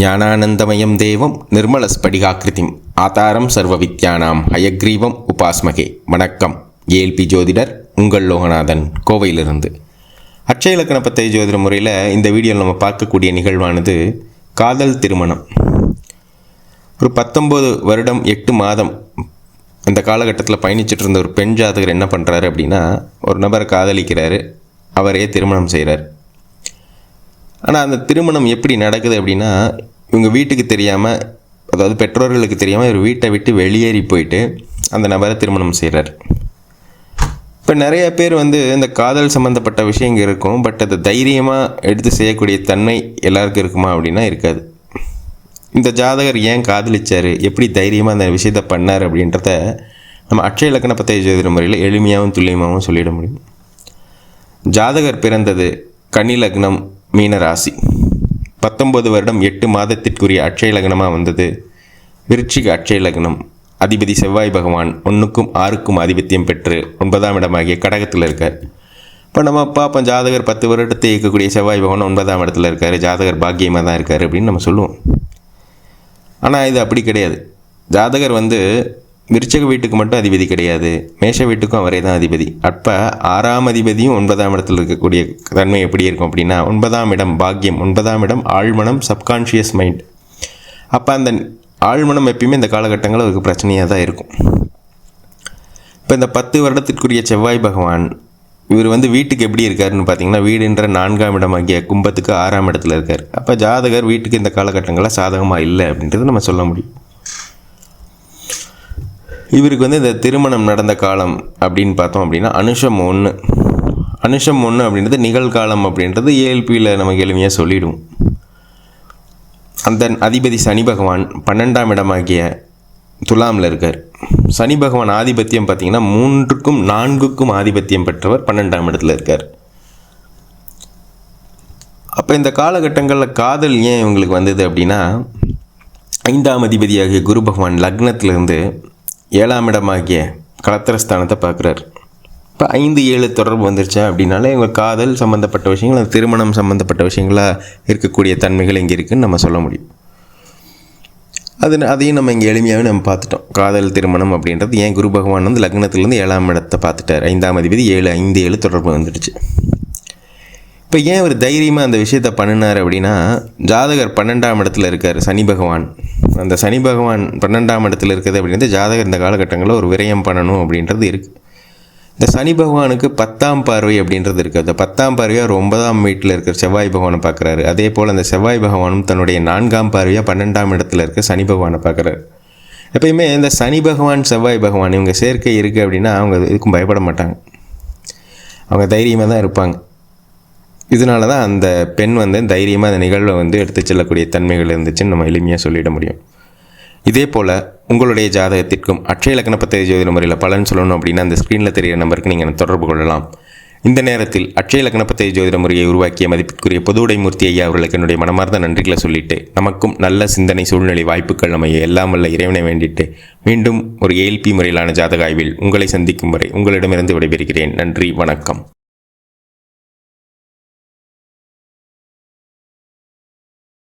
ஞானானந்தமயம் தேவம் நிர்மலஸ்படிகாக்கிருதிம். ஆதாரம் சர்வ வித்யானாம் ஹயக்ரீவம் உபாஸ்மகே. வணக்கம். ஏல்பி ஜோதிடர் உங்கள் லோகநாதன் கோவையிலிருந்து. அட்சய இலக்கண பத்தய ஜோதிட முறையில் இந்த வீடியோவில் நம்ம பார்க்கக்கூடிய நிகழ்வானது காதல் திருமணம். ஒரு பத்தொம்போது வருடம் எட்டு மாதம் அந்த காலகட்டத்தில் பயணிச்சுட்டு இருந்த ஒரு பெண் ஜாதகர் என்ன பண்ணுறாரு அப்படின்னா ஒரு நபரை காதலிக்கிறாரு அவரே திருமணம் செய்கிறார் ஆனால் அந்த திருமணம் எப்படி நடக்குது அப்படின்னா இவங்க வீட்டுக்கு தெரியாமல் அதாவது பெற்றோர்களுக்கு தெரியாமல் இவர் வீட்டை விட்டு வெளியேறி போயிட்டு அந்த நபரை திருமணம் செய்கிறார் இப்போ நிறைய பேர் வந்து இந்த காதல் சம்மந்தப்பட்ட விஷயங்கள் இருக்கும் பட் அதை தைரியமாக எடுத்து செய்யக்கூடிய தன்மை எல்லாருக்கும் இருக்குமா அப்படின்னா இருக்காது. இந்த ஜாதகர் ஏன் காதலிச்சார்? எப்படி தைரியமாக அந்த விஷயத்தை பண்ணார் அப்படின்றத நம்ம அட்சய இலக்கண பத்திய ஜோதிட முறையில் எளிமையாகவும் துல்லியமாகவும் சொல்லிட முடியும். ஜாதகர் பிறந்தது கன்னி லக்னம் மீனராசி. பத்தொன்பது வருடம் எட்டு மாதத்திற்குரிய அட்சய லக்னமாக வந்தது. விருச்சிக அட்சய லக்னம். அதிபதி செவ்வாய் பகவான் ஒன்றுக்கும் ஆறுக்கும் ஆதிபத்தியம் பெற்று ஒன்பதாம் இடமாகிய கடகத்தில் இருக்கார். இப்போ நம்ம பார்ப்போம் ஜாதகர் பத்து வருடத்தை இயக்கக்கூடிய செவ்வாய் பகவான் ஒன்பதாம் இடத்துல இருக்கார். ஜாதகர் பாக்கியமாக தான் இருக்கார் அப்படின்னு நம்ம சொல்லுவோம். ஆனால் இது அப்படி கிடையாது. ஜாதகர் வந்து விருச்சக வீட்டுக்கு மட்டும் அதிபதி கிடையாது. மேஷ வீட்டுக்கும் அவரே தான் அதிபதி. அப்போ ஆறாம் அதிபதியும் ஒன்பதாம் இடத்துல இருக்கக்கூடிய தன்மை எப்படி இருக்கும் அப்படின்னா ஒன்பதாம் இடம் பாக்கியம் ஒன்பதாம் இடம் ஆழ்மனம் சப்கான்ஷியஸ் மைண்ட் அப்போ அந்த ஆழ்மனம் எப்பயுமே இந்த காலகட்டங்கள் அவருக்கு பிரச்சனையாக தான் இருக்கும். இப்போ இந்த பத்து வருடத்திற்குரிய செவ்வாய் பகவான் இவர் வந்து வீட்டுக்கு எப்படி இருக்காருன்னு பார்த்தீங்கன்னா வீடுன்ற நான்காம் இடமாகிய கும்பத்துக்கு ஆறாம் இடத்துல இருக்கார். அப்போ ஜாதகர் வீட்டுக்கு இந்த காலகட்டங்களில் சாதகமாக இல்லை அப்படின்றது நம்ம சொல்ல முடியும். இவருக்கு வந்து இந்த திருமணம் நடந்த காலம் அப்படின்னு பார்த்தோம் அப்படின்னா அனுஷம் ஒன்று. அனுஷம் ஒன்று அப்படின்றது நிகழ்காலம் அப்படின்றது ஏஎல்பியில் நமக்கு எளிமையாக சொல்லிடும் அந்த அதிபதி சனி பகவான் பன்னெண்டாம் இடமாகிய துலாமில் இருக்கார். சனி பகவான் ஆதிபத்தியம் பார்த்திங்கன்னா மூன்றுக்கும் நான்குக்கும் ஆதிபத்தியம் பெற்றவர் பன்னெண்டாம் இடத்துல இருக்கார். அப்போ இந்த காலகட்டங்களில் காதல் ஏன் இவங்களுக்கு வந்தது அப்படின்னா ஐந்தாம் அதிபதியாகிய குரு பகவான் லக்னத்திலிருந்து ஏழாம் இடமாகிய கலத்திரஸ்தானத்தை பார்க்குறாரு. இப்போ ஐந்து ஏழு தொடர்பு வந்துருச்சா? அப்படின்னாலே இவங்க காதல் சம்மந்தப்பட்ட விஷயங்கள் அந்த திருமணம் சம்மந்தப்பட்ட விஷயங்களாக இருக்கக்கூடிய தன்மைகள் இங்கே இருக்குதுன்னு நம்ம சொல்ல முடியும். அது அதையும் நம்ம இங்கே எளிமையாகவே நம்ம பார்த்துட்டோம். காதல் திருமணம் அப்படின்றது ஏன் குரு பகவான் வந்து லக்னத்துலேருந்து ஏழாம் இடத்தை பார்த்துட்டார்? ஐந்தாம் அதிபதி ஏழு ஐந்து ஏழு தொடர்பு வந்துடுச்சு இப்போ ஏன் ஒரு தைரியமாக அந்த விஷயத்த பண்ணினார் அப்படின்னா ஜாதகர் பன்னெண்டாம் இடத்துல இருக்கார் சனி பகவான். அந்த சனி பகவான் பன்னெண்டாம் இடத்துல இருக்குது அப்படின்றது ஜாதகர் இந்த காலகட்டங்களில் ஒரு விரயம் பண்ணணும் அப்படின்றது இருக்குது இந்த சனி பகவானுக்கு பத்தாம் பார்வை அப்படின்றது இருக்குது அந்த பத்தாம் பார்வையாக ஒரு ஒன்பதாம் வீட்டில் இருக்கிற செவ்வாய் பகவானை பார்க்குறாரு. அதே போல் அந்த செவ்வாய் பகவானும் தன்னுடைய நான்காம் பார்வையாக பன்னெண்டாம் இடத்துல இருக்க சனி பகவானை பார்க்குறாரு. எப்பயுமே இந்த சனி பகவான் செவ்வாய் பகவான் இவங்க சேர்க்கை இருக்குது அப்படின்னா அவங்க இதுக்கும் பயப்பட மாட்டாங்க. அவங்க தைரியமாக தான் இருப்பாங்க. இதனால தான் அந்த பெண் வந்து தைரியமாக அந்த நிகழ்வை வந்து எடுத்து செல்லக்கூடிய தன்மைகள் இருந்துச்சுன்னு நம்ம எளிமையாக சொல்லிட முடியும். இதே போல் உங்களுடைய ஜாதகத்திற்கும் அட்சய இலக்கண பத்திர ஜோதிட முறையில் பலன் சொல்லணும் அப்படின்னா அந்த ஸ்க்ரீனில் தெரிகிற நம்பருக்கு நீங்கள் தொடர்பு கொள்ளலாம். இந்த நேரத்தில் அட்சய இலக்கண ஜோதிட முறையை உருவாக்கிய மதிப்பிற்குரிய பொதுவுடைமூர்த்தி ஐயா அவர்களுக்கு என்னுடைய மனமார்ந்த நன்றிகளை சொல்லிட்டு நமக்கும் நல்ல சிந்தனை சூழ்நிலை வாய்ப்புகள் அமைய எல்லாம் வல்ல இறைவனை வேண்டிட்டு மீண்டும் ஒரு ஏல்பி முறையிலான ஜாதக ஆய்வில் உங்களை சந்திக்கும் வரை உங்களிடமிருந்து விடைபெறுகிறேன். நன்றி வணக்கம்.